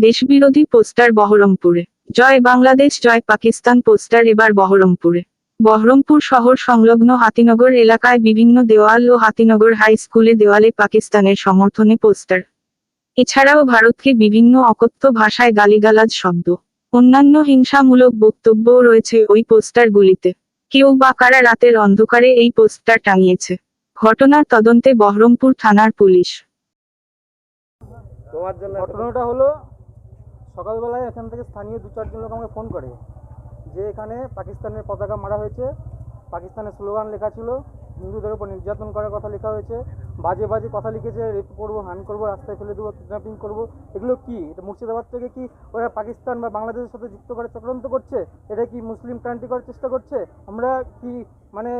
দেশবিরোধী poster বহরমপুরে। জয় বাংলাদেশ, জয় পাকিস্তান পোস্টার এবার বহরমপুরে। বহরমপুর শহর সংলগ্ন হাতিনগর এলাকায় বিভিন্ন দেওয়াল ও হাতিনগর হাই স্কুলে দেওয়ালে পাকিস্তানের সমর্থনে পোস্টার। এছাড়াও ভারতকে বিভিন্ন অকথ্য ভাষায় গালিগালাজ শব্দ। অন্যান্য হিংসামূলক বক্তব্যও রয়েছে ওই পোস্টারগুলিতে। কেউ বা কারা রাতের অন্ধকারে এই পোস্টার টাঙিয়েছে। ঘটনার তদন্তে বহরমপুর থানার পুলিশ। ঘটনাটা হলো সকালবেলায় এখান থেকে স্থানীয় দু চারজন লোক আমাকে ফোন করে যে এখানে পাকিস্তানের পতাকা মারা হয়েছে। পাকিস্তানের স্লোগান লেখা ছিল, হিন্দুদের উপর নির্যাতন করার কথা লেখা হয়েছে। বাজে বাজে কথা লিখেছে রেপ করব, হান করব, রাস্তায় ফেলে দেবো কিডন্যাপিং করব। এগুলো কি? এটা মুর্শিদাবাদ থেকে কি ওরা পাকিস্তান বা বাংলাদেশের সাথে যুক্ত করে চক্রান্ত করছে? এটা কি মুসলিম ক্রান্তি করার চেষ্টা করছে? আমরা কি মানে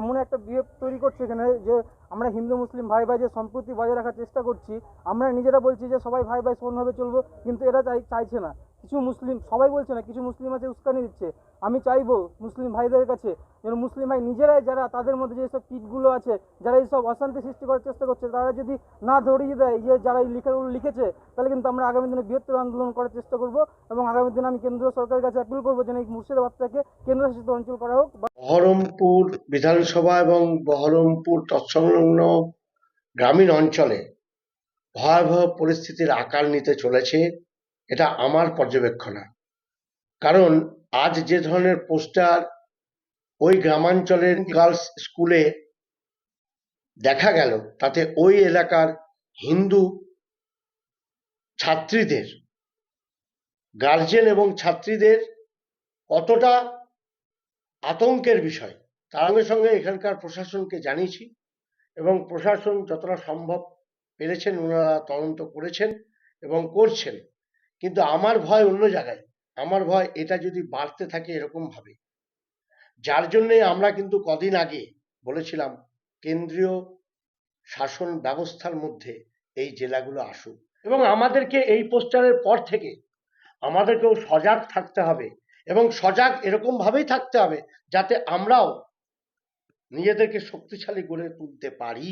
এমন একটা বিহেভ তৈরি করছে এখানে যে আমরা হিন্দু, মুসলিম ভাই ভাই যে সম্প্রতি বজায় রাখার চেষ্টা করছি, আমরা নিজেরা বলছি যে সবাই ভাই ভাই সমানভাবে চলবো, কিন্তু এরা চাই, চাইছে না। কিছু মুসলিম, সবাই বলছে না, কিছু মুসলিম আছে উস্কানি দিচ্ছে। আমি চাইব মুসলিম ভাইদের কাছে যেন মুসলিম ভাই নিজেরাই যারা তাদের মধ্যে যেসব কিটগুলো আছে, যারা এইসব অশান্তি সৃষ্টি করার চেষ্টা করছে, তারা যদি না ধরিয়ে দেয়, যে যারা এই লেখাগুলো লিখেছে, তাহলে কিন্তু আমরা আগামী দিনে বৃহত্তর আন্দোলন করার চেষ্টা করব এবং আগামী দিনে আমি কেন্দ্রীয় সরকারের কাছে অ্যাপিল করব যেন এই মুর্শিদাবাদটাকে কেন্দ্রশাসিত অঞ্চল করা হোক বহরমপুর বিধানসভা এবং বহরমপুর তৎসংলগ্ন গ্রামীণ অঞ্চলে ভয়াবহ পরিস্থিতির আকার নিতে চলেছে, এটা আমার পর্যবেক্ষণা। কারণ আজ যে ধরনের পোস্টার ওই গ্রামাঞ্চলের গার্লস স্কুলে দেখা গেল, তাতে ওই এলাকার হিন্দু ছাত্রীদের, গার্জেন এবং ছাত্রীদের কতটা আতঙ্কের বিষয়। তার সঙ্গে সঙ্গে এখানকার প্রশাসনকে জানিয়েছি এবং প্রশাসন যতটা সম্ভব পেরেছেন, ওনারা তদন্ত করেছেন এবং করছেন। কিন্তু আমার ভয় অন্য জায়গায়। আমার ভয় এটা যদি বাড়তে থাকে এরকম ভাবে যার জন্যে আমরা কিন্তু কদিন আগে বলেছিলাম, কেন্দ্রীয় শাসন ব্যবস্থার মধ্যে এই জেলাগুলো আসুক। এবং আমাদেরকে এই পোস্টারের পর থেকে আমাদেরকেও সজাগ থাকতে হবে। এবং সজাগ এরকম ভাবেই থাকতে হবে যাতে আমরাও নিজেদেরকে শক্তিশালী গড়ে তুলতে পারি।